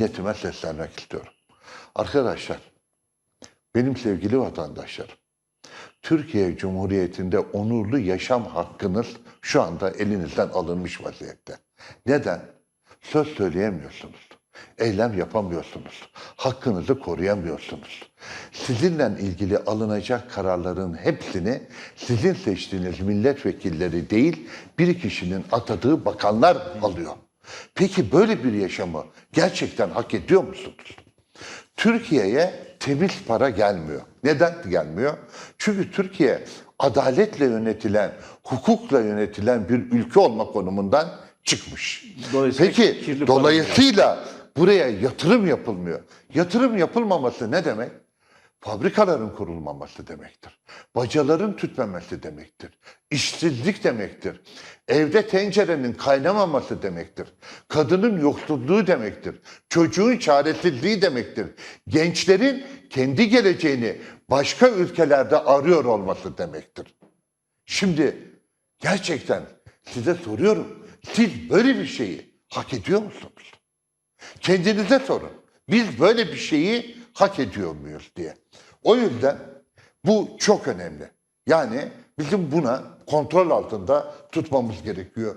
milletime seslenmek istiyorum. Arkadaşlar, benim sevgili vatandaşlarım, Türkiye Cumhuriyeti'nde onurlu yaşam hakkınız şu anda elinizden alınmış vaziyette. Neden? Söz söyleyemiyorsunuz. Eylem yapamıyorsunuz. Hakkınızı koruyamıyorsunuz. Sizinle ilgili alınacak kararların hepsini sizin seçtiğiniz milletvekilleri değil, bir kişinin atadığı bakanlar alıyor. Peki böyle bir yaşamı gerçekten hak ediyor musunuz? Türkiye'ye temiz para gelmiyor. Neden gelmiyor? Çünkü Türkiye adaletle yönetilen, hukukla yönetilen bir ülke olma konumundan çıkmış. Dolayısıyla Peki dolayısıyla buraya yatırım yapılmıyor. Yatırım yapılmaması ne demek? Fabrikaların kurulmaması demektir. Bacaların tütmemesi demektir. İşsizlik demektir. Evde tencerenin kaynamaması demektir. Kadının yoksulluğu demektir. Çocuğun çaresizliği demektir. Gençlerin kendi geleceğini başka ülkelerde arıyor olması demektir. Şimdi gerçekten size soruyorum. Siz böyle bir şeyi hak ediyor musunuz? Kendinize sorun. Biz böyle bir şeyi hak ediyor muyuz diye. O yüzden bu çok önemli. Yani bizim buna kontrol altında tutmamız gerekiyor.